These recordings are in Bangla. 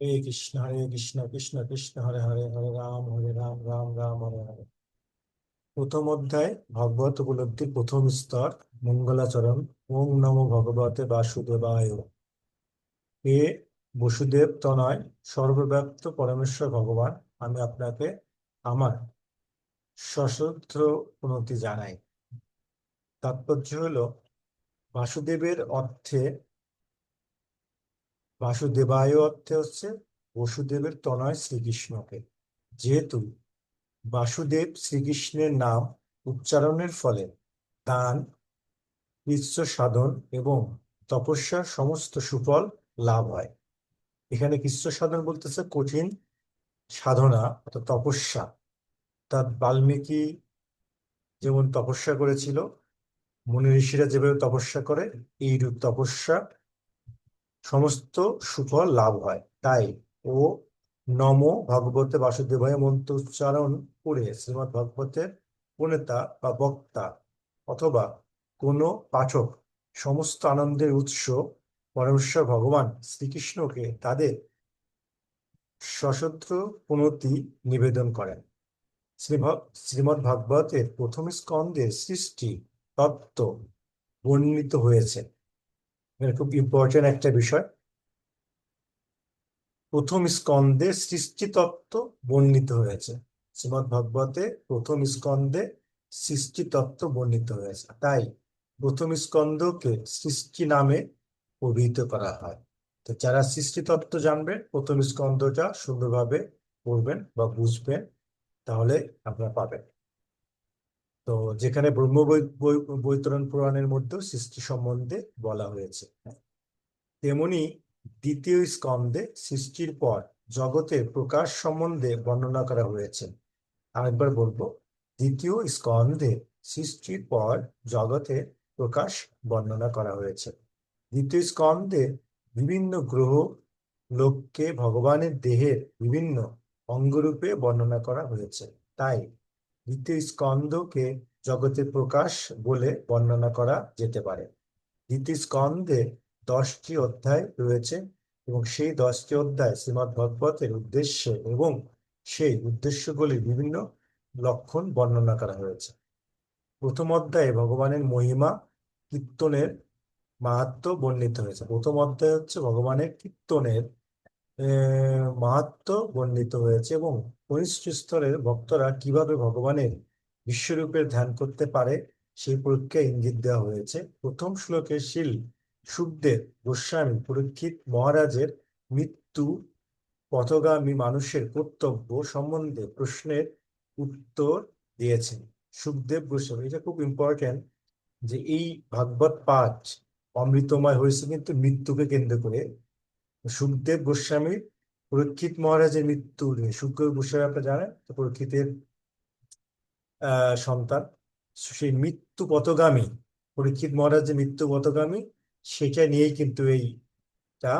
হরে কৃষ্ণ হরে কৃষ্ণ কৃষ্ণ কৃষ্ণ হরে হরে হরে রাম হরে রাম রাম রাম হরে হরে প্রথম অধ্যায়, ভগবত উপলব্ধির প্রথম স্তর, মঙ্গলাচরণ ওং নমো ভগবতে বাসুদেবায়। হে বসুদেব তনয়, সর্বব্যাপ্ত পরমেশ্বর ভগবান, আমি আপনাকে আমার সশস্ত্র উন্নতি জানাই। তাৎপর্য হলো, বাসুদেবের অর্থে বাসুদেবায় অর্থে হচ্ছে বসুদেবের তনয় শ্রীকৃষ্ণকে। যেহেতু বাসুদেব শ্রীকৃষ্ণের নাম উচ্চারণের ফলে দান কৃচ্ছ সাধন এবং তপস্যার সমস্ত সুফল লাভ হয়। এখানে কৃষ্ণ সাধন বলতেছে কঠিন সাধনা অর্থাৎ তপস্যা। তার বাল্মীকি যেমন তপস্যা করেছিল, মুনি ঋষিরা যেভাবে তপস্যা করে, এইরূপ তপস্যা সমস্ত সুফল লাভ হয়। তাই ও নম ভগবতে বাসুদেবায় মন্ত্র উচ্চারণ করে শ্রীমৎ ভগবতের প্রণেতা বা বক্তা অথবা কোনো পাঠক সমস্ত আনন্দের উৎস পরমেশ্বর ভগবান শ্রীকৃষ্ণকে তাদের সশস্ত্র প্রণতি নিবেদন করেন। শ্রীমৎ ভাগবতের প্রথম স্কন্ধে সৃষ্টি তত্ত্ব বর্ণিত হয়েছে। এটা খুব ইম্পর্টেন্ট একটা বিষয়। প্রথম স্কন্ধে সৃষ্টি তত্ত্ব বর্ণিত হয়েছে। শ্রীমৎ ভাগবতে প্রথম স্কন্ধে সৃষ্টি তত্ত্ব বর্ণিত হয়েছে। তাই প্রথম স্কন্ধকে সৃষ্টি নামে অভিহিত করা হয়। তো যারা সৃষ্টি তত্ত্ব জানবেন, প্রথম স্কন্ধটা সুন্দরভাবে পড়বেন বা বুঝবেন, তাহলে আপনারা পাবেন। তো যেখানে ব্রহ্ম বৈতরণ পুরাণের মধ্যেও সৃষ্টি সম্বন্ধে বলা হয়েছে। তেমনি দ্বিতীয় স্কন্ধে সৃষ্টির পর জগতের প্রকাশ সম্বন্ধে বর্ণনা করা হয়েছে। আরেকবার বলব, দ্বিতীয় স্কন্ধে সৃষ্টির পর জগতের প্রকাশ বর্ণনা করা হয়েছে। দ্বিতীয় স্কন্ধে বিভিন্ন গ্রহ, লোককে, ভগবানের দেহের বিভিন্ন অঙ্গরূপে বর্ণনা করা হয়েছে। তাই দ্বিতীয় স্কন্ধকে জগতের প্রকাশ বলে বর্ণনা করা যেতে পারে। দ্বিতীয় স্কন্ধে দশটি অধ্যায় রয়েছে এবং সেই দশটি অধ্যায় শ্রীমৎ ভগবতের উদ্দেশ্যে এবং সেই উদ্দেশ্যগুলির বিভিন্ন লক্ষণ বর্ণনা করা হয়েছে। প্রথম অধ্যায়ে ভগবানের মহিমা কীর্তনের মাহাত্ম বর্ণিত হয়েছে। প্রথম অধ্যায় হচ্ছে ভগবানের কীর্তনের মাহাত্ম বর্ণিত হয়েছে এবং কনিষ্ঠ স্তরের ভক্তরা কীভাবে ভগবানের বিশ্বরূপের ধ্যান করতে পারে সেই পরীক্ষায় ইঙ্গিত দেওয়া হয়েছে। প্রথম শ্লোকে শিল সুখদেব গোস্বামী পরীক্ষিত মহারাজের মৃত্যু পথগামী মানুষের কর্তব্য সম্বন্ধে প্রশ্নের উত্তর দিয়েছেন। সুখদেব গোস্বামী, এটা খুব ইম্পর্টেন্ট যে এই ভাগবত পাঠ অমৃতময় হয়েছে, কিন্তু মৃত্যুকে কেন্দ্র করে সুখদেব গোস্বামী পরীক্ষিত মহারাজের মৃত্যু নিয়ে সুখদেব গোস্বামী আপনারা জানেন পরীক্ষিতের সন্তান। সেই মৃত্যু পথগামী পরীক্ষিত মহারাজের মৃত্যু পথগামী, সেটা নিয়েই কিন্তু এইটা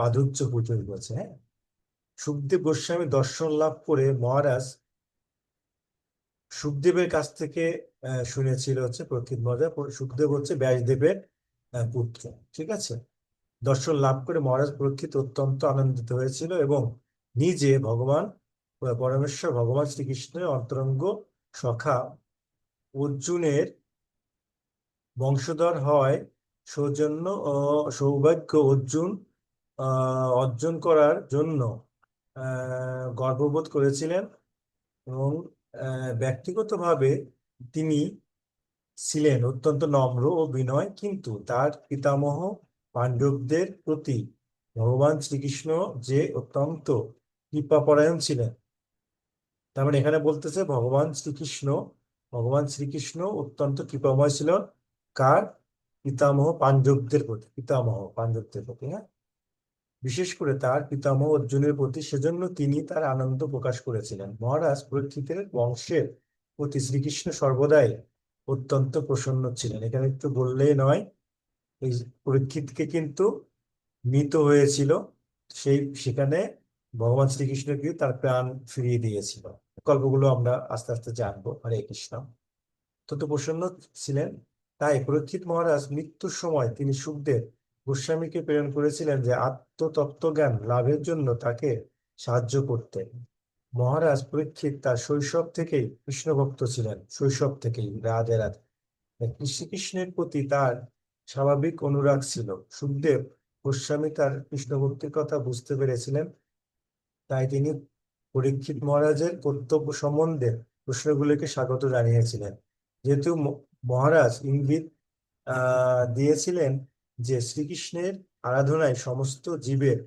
মাধুর্য পুজোর করেছে হ্যাঁ? সুখদেব গোস্বামী দর্শন লাভ করে মহারাজ সুখদেবের কাছ থেকে শুনেছিল হচ্ছে প্রকৃত মহারাজ, সুখদেব হচ্ছে ব্যাসদেবের পুত্র, ঠিক আছে? দর্শন লাভ করে মহারাজ পরীক্ষিত অত্যন্ত আনন্দিত হয়েছিল এবং নিজে ভগবান, পরমেশ্বর ভগবান শ্রীকৃষ্ণের অন্তরঙ্গ সখা অর্জুনের বংশধর হয় সৌজন্য ও সৌভাগ্য অর্জুন অর্জন করার জন্য গর্ববোধ করেছিলেন এবং ব্যক্তিগতভাবে তিনি ছিলেন অত্যন্ত নম্র ও বিনয়, কিন্তু তার পিতামহ পাণ্ডবদের প্রতি ভগবান শ্রীকৃষ্ণ যে অত্যন্ত কৃপাপরায়ণ ছিলেন। তার মানে এখানে বলতেছে ভগবান শ্রীকৃষ্ণ ভগবান শ্রীকৃষ্ণ অত্যন্ত কৃপাময় ছিল। কার? পিতামহ পাণ্ডবদের প্রতি, পিতামহ পাণ্ডবদের প্রতি হ্যাঁ? বিশেষ করে তার পিতামহ অর্জুনের প্রতি সেজন্য তিনি তার আনন্দ প্রকাশ করেছিলেন। মহারাজ পরীক্ষিতের বংশের প্রতি শ্রীকৃষ্ণ সর্বদাই অত্যন্ত প্রসন্ন ছিলেন। এখানে একটু বললেই নয় পরীক্ষিতকে কিন্তু মৃত হয়েছিল, সেই, সেখানে ভগবান শ্রীকৃষ্ণ কিন্তু তার প্রাণ ফিরিয়ে দিয়েছিল। গল্পগুলো আমরা আস্তে আস্তে জানব। হরে কৃষ্ণ। তত প্রসন্ন ছিলেন। তাই পরীক্ষিত মহারাজ মৃত্যুর সময় তিনি সুখদেব গোস্বামীকে প্রেরণ করেছিলেন যে আত্মতত্ত্বজ্ঞান লাভের জন্য তাকে সাহায্য করতে। মহারাজ পরীক্ষিত তার শৈশব থেকেই কৃষ্ণ ভক্ত ছিলেন, শৈশব থেকেই রাধে রাধে। শ্রীকৃষ্ণের প্রতি তার স্বাভাবিক অনুরাগ ছিল। সুখদেব গোস্বামী তার কৃষ্ণ ভক্তির কথা বুঝতে পেরেছিলেন। তাই তিনি পরীক্ষিত মহারাজের কর্তব্য সম্বন্ধে প্রশ্নগুলিকে স্বাগত জানিয়েছিলেন। যেহেতু মহারাজ ইঙ্গিত দিয়েছিলেন যে শ্রীকৃষ্ণের আরাধনায় সমস্ত জীবের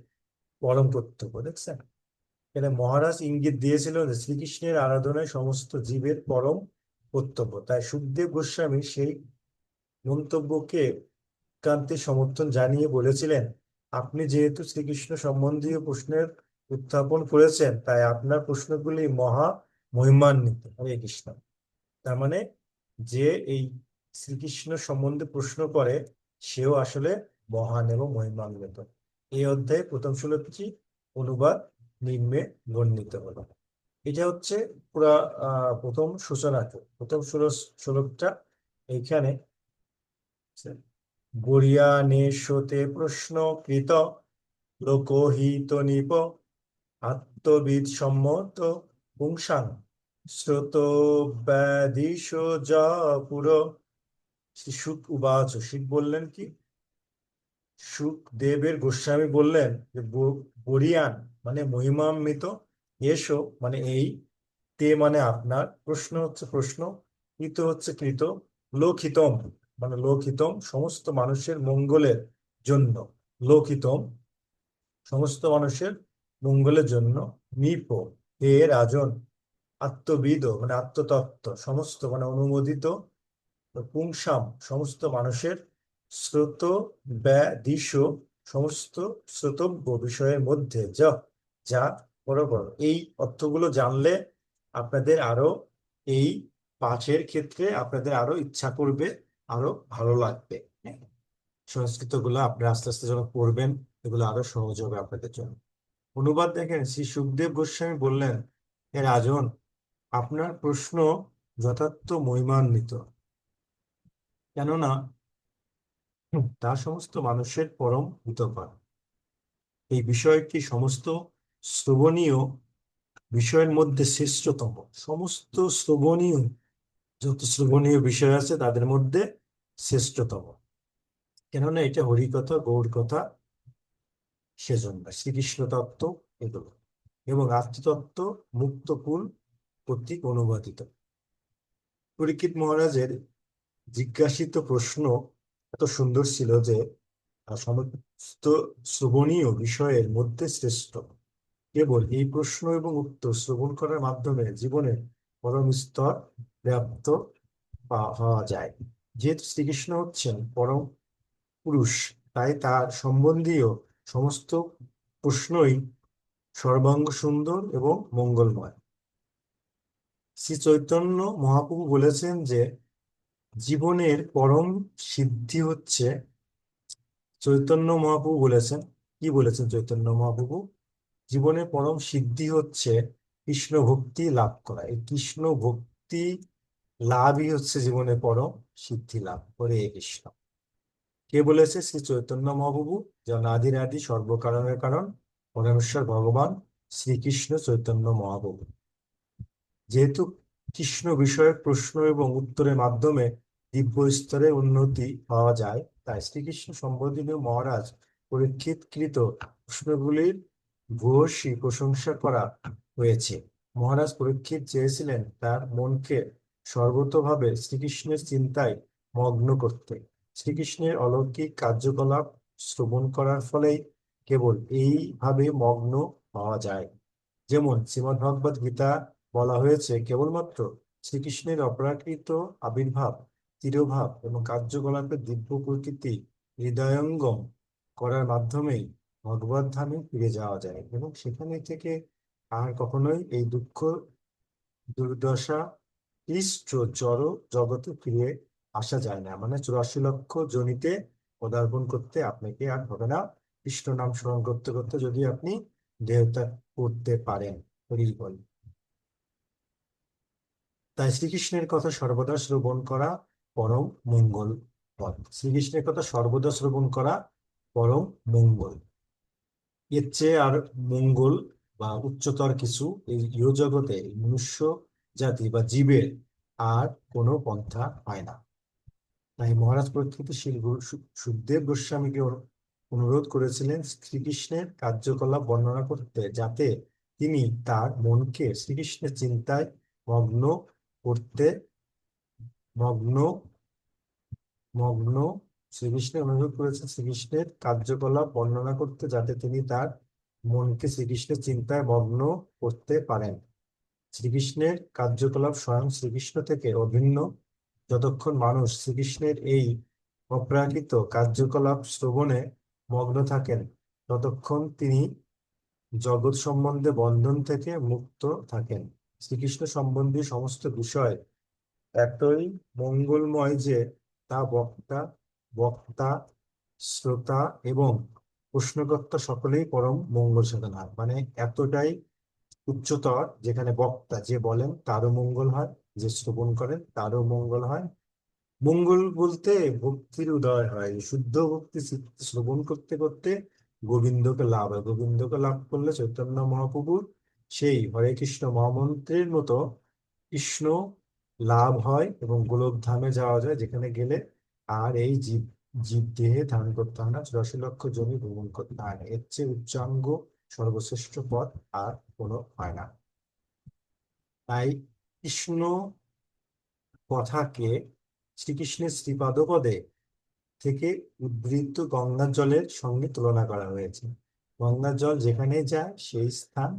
পরম কর্তব্য, দেখছেন? এখানে মহারাজ ইঙ্গিত দিয়েছিলেন যে শ্রীকৃষ্ণের আরাধনায় সমস্ত জীবের পরম কর্তব্য। তাই সুখদেব গোস্বামী সেই মন্তব্যকে কান্তে সমর্থন জানিয়ে বলেছিলেন, আপনি যেহেতু শ্রীকৃষ্ণ সম্বন্ধীয় প্রশ্নের উত্থাপন করেছেন, তাই আপনার প্রশ্নগুলি মহা মহিমান্বিত। হরে কৃষ্ণ। তার মানে যে এই শ্রীকৃষ্ণ সম্বন্ধে প্রশ্ন করে, সেও আসলে মহান এবং মহিমান্বিত। এই অধ্যায়ে প্রথম শ্লোকটি অনুবাদ নিম্নে বর্ণিত হলো। এটা হচ্ছে পুরা প্রথম সূচনাকে প্রথম শ্লোক শ্লোকটা এইখানে গরিয়ানেশতে প্রশ্ন কৃত লোকহিত নিপ আত্মবিদ সম্মত পুংসাং শ্রোত ব্যাধিশ যা পুরো। সুখ উবাচ, শিখ বললেন কি? সুখদেবের গোস্বামী বললেন যে বরিয়ান মানে মহিমান্বিত, এসো মানে এই, তে মানে আপনার প্রশ্ন হচ্ছে প্রশ্ন কৃত হচ্ছে কৃত, লোকহিতম। মানে লোকহিতম সমস্ত মানুষের মঙ্গলের জন্য। লোকহিতম সমস্ত মানুষের মঙ্গলের জন্য নিপ, হে রাজন, আত্মবিদ মানে আত্মতত্ত্ব, সমস্ত মানে অনুমোদিত, পুংসাম, সমস্ত মানুষের শ্রোত ব্যাদিশ সমস্ত শ্রোতব্য বিষয়ের মধ্যে, যা যা বড় বড় এই অর্থগুলো জানলে আপনাদের আরও এই পাঠের ক্ষেত্রে আপনাদের আরও ইচ্ছা করবে। আরও ভালো লাগবে। সংস্কৃতগুলো আপনারা আস্তে আস্তে যখন পড়বেন, এগুলো আরও সহজ হবে আপনাদের জন্য। অনুবাদ দেখেন, শ্রী সুখদেব গোস্বামী বললেন, হে রাজন, আপনার প্রশ্ন যথার্থ মহিমান্বিত। কেননা তা সমস্ত মানুষের পরম হিতকর। এই বিষয়টি সমস্ত শ্রবণীয় বিষয়ের মধ্যে শ্রেষ্ঠতম। সমস্ত শ্রবণীয়, যত শ্রবণীয় বিষয় আছে তাদের মধ্যে শ্রেষ্ঠতম। কেননা এটা হরিকথা গৌর কথা সেজন্য। শ্রীকৃষ্ণ তত্ত্ব এগুলো। এবং আত্মতত্ত্ব, মুক্তকুল কর্তৃক অনুবাদিত। পরীক্ষিত মহারাজের জিজ্ঞাসিত প্রশ্ন এত সুন্দর ছিল যে সমস্ত শ্রবণীয় বিষয়ের মধ্যে শ্রেষ্ঠ। কেবল এই প্রশ্ন এবং উত্তর শ্রবণ করার মাধ্যমে জীবনের পরম স্তর প্রাপ্ত পা- হওয়া যায়। যেহেতু শ্রীকৃষ্ণ হচ্ছেন পরম পুরুষ, তাই তার সম্বন্ধীয় সমস্ত প্রশ্নই সর্বাঙ্গ সুন্দর এবং মঙ্গলময়। শ্রী চৈতন্য মহাপ্রভু বলেছেন যে, জীবনের পরম সিদ্ধি হচ্ছে, চৈতন্য মহাপ্রভু বলেছেন, কি বলেছেন চৈতন্য মহাপ্রভু? জীবনের পরম সিদ্ধি হচ্ছে কৃষ্ণ ভক্তি লাভ করা। এই কৃষ্ণ ভক্তি লাভই হচ্ছে জীবনে পরম সিদ্ধি লাভ। করে কৃষ্ণ। কে বলেছে? শ্রী চৈতন্য মহাপ্রভু যেমন আদির আদি সর্বকারণের কারণ, পরমেশ্বর ভগবান শ্রীকৃষ্ণ চৈতন্য মহাপ্রভু। যেহেতু কৃষ্ণ বিষয়ক প্রশ্ন এবং উত্তরের মাধ্যমে দিব্য স্তরে উন্নতি পাওয়া যায়, তাই শ্রীকৃষ্ণ সম্বোধনীয় মহারাজ পরীক্ষিতকৃত প্রশ্নগুলির ভূয়সী প্রশংসা করা হয়েছে। মহারাজ পরীক্ষিত চেয়েছিলেন তার মনকে সর্বতভাবে শ্রীকৃষ্ণের চিন্তায় মগ্ন করতে। শ্রীকৃষ্ণের অলৌকিক কার্যকলাপ শ্রবণ করার ফলেই কেবল এইভাবে মগ্ন হওয়া যায়। যেমন শ্রীমদ্ গীতা বলা হয়েছে, কেবলমাত্র শ্রীকৃষ্ণের অপ্রাকৃত আবির্ভাব, তিরোভাব এবং কার্যকলাপের দিব্য প্রকৃতি হৃদয়ঙ্গম করার মাধ্যমেই ভগবত ধামে ফিরে যাওয়া যায় এবং সেখানে থেকে আর কখনোই এই দুঃখ, দুর্দশা ক্লিষ্ট জড় জগতে ফিরে আসা যায় না। মানে চুরাশি লক্ষ জনিতে পদার্পণ করতে আপনাকে আর হবে না। কৃষ্ণ নাম স্মরণ করতে করতে যদি আপনি দেহত্যাগ করতে পারেন বল তাই শ্রীকৃষ্ণের কথা সর্বদা শ্রবণ করা পরম মঙ্গল পথ। শ্রীকৃষ্ণের কথা সর্বদা শ্রবণ করা পরম মঙ্গল। এর চেয়ে আর মঙ্গল বা উচ্চতর কিছু এই ইহ জগতে মনুষ্য জাতি বা জীবের আর কোনো পন্থা হয় না। তাই মহারাজ প্রকৃতিশীল গুরু সুখদেব গোস্বামীকে অনুরোধ করেছিলেন শ্রীকৃষ্ণের কার্যকলাপ বর্ণনা করতে যাতে তিনি তার মনকে শ্রীকৃষ্ণের চিন্তায় মগ্ন করতে, মগ্ন মগ্ন শ্রীকৃষ্ণের অনুরোধ করেছেন শ্রীকৃষ্ণের কার্যকলাপ বর্ণনা করতে যাতে তিনি তার মনকে শ্রীকৃষ্ণের চিন্তায় মগ্ন করতে পারেন। শ্রীকৃষ্ণের কার্যকলাপ স্বয়ং শ্রীকৃষ্ণ থেকে অভিন্ন। যতক্ষণ মানুষ শ্রীকৃষ্ণের এই অপ্রাকৃত কার্যকলাপ শ্রবণে মগ্ন থাকেন, ততক্ষণ তিনি জগৎ সম্বন্ধে বন্ধন থেকে মুক্ত থাকেন। শ্রীকৃষ্ণ সম্বন্ধীয় সমস্ত বিষয় এতই মঙ্গলময় যে তা বক্তা বক্তা, শ্রোতা এবং প্রশ্নকর্তা সকলেই পরম মঙ্গল সাধন মানে এতটাই উচ্চতর, যেখানে বক্তা যে বলেন তারও মঙ্গল হয়, যে শ্রবণ করেন তারও মঙ্গল হয়। মঙ্গল বলতে ভক্তির উদয় হয়, শুদ্ধ ভক্তি শ্রবণ করতে করতে গোবিন্দকে লাভ হয়। গোবিন্দকে লাভ করলে চৈতন্য মহাপ্রভুর সেই হরে কৃষ্ণ মহামন্ত্রের মতো কৃষ্ণ লাভ হয় এবং গোলকধামে যাওয়া যায়, যেখানে গেলে আর এই জীব জীব দেহে ধারণ করতে হয় না। চুরাশি লক্ষ জমি ভ্রমণ করতে হয় না। এর চেয়ে উচ্চাঙ্গ সর্বশ্রেষ্ঠ পথ আর কোনো হয় না। তাই কৃষ্ণ কথাকে শ্রীকৃষ্ণের শ্রীপাদপদে থেকে উদ্বৃত্ত গঙ্গার জলের সঙ্গে তুলনা করা হয়েছে। গঙ্গার জল যেখানে যায়, সেই স্থান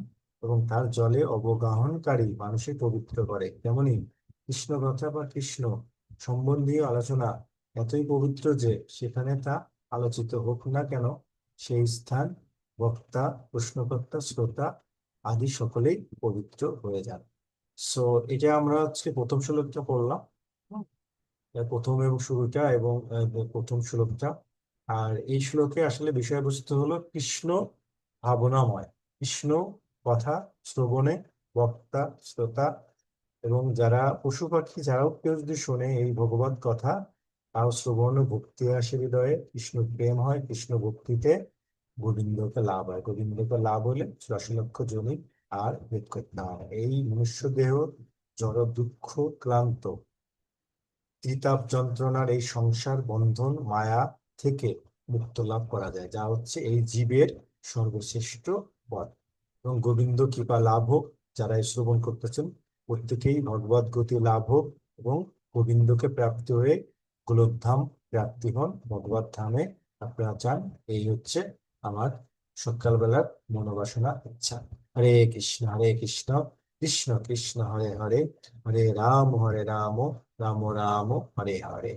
এবং তার জলে অবগাহনকারী মানুষের পবিত্র করে। তেমনি কৃষ্ণ কথা বা কৃষ্ণ সম্বন্ধীয় আলোচনা এতই পবিত্র যে সেখানে তা আলোচিত হোক না কেন, সেই স্থান বক্তা প্রশ্নকর্তা শ্রোতা আদি সকলেই পবিত্র হয়ে যান। সো এটা আমরা আজকে প্রথম শ্লোকটা পড়লাম। প্রথম এবং শুরুটা এবং প্রথম শ্লোকটা। আর এই শ্লোকে আসলে বিষয়বস্তু হলো কৃষ্ণ ভাবনাময়। কৃষ্ণ কথা শ্রবণে বক্তা শ্রোতা এবং যারা পশু পাখি যারাও কেউ যদি শোনে এই ভগবত কথা তাও শ্রবণ ভক্তি আসে হৃদয়ে। কৃষ্ণ প্রেম হয় কৃষ্ণ ভক্তিতে গোবিন্দকে লাভ হয়। গোবিন্দকে লাভ হলে চুরাশি লক্ষ জমি আর হয়। এই মনুষ্য দেহ জড় দুঃখ ক্লান্ত। ত্রিতাপ যন্ত্রণার এই সংসার বন্ধন মায়া থেকে মুক্ত লাভ করা যায়। যা হচ্ছে এই জীবের সর্বশ্রেষ্ঠ পথ। এবং গোবিন্দ কৃপা লাভ হোক, যারা এই শ্রবণ করতেছেন, প্রত্যেকেই ভগবত গতি লাভ হোক এবং গোবিন্দকে প্রাপ্তি হয়ে গোলকধাম প্রাপ্তি হন। ভগবত ধামে আপনারা যান। এই হচ্ছে আমার সকালবেলার মনোবাসনা ইচ্ছা। হরে কৃষ্ণ হরে কৃষ্ণ কৃষ্ণ কৃষ্ণ, হরে হরে হরে রাম হরে রাম রাম রাম, হরে হরে।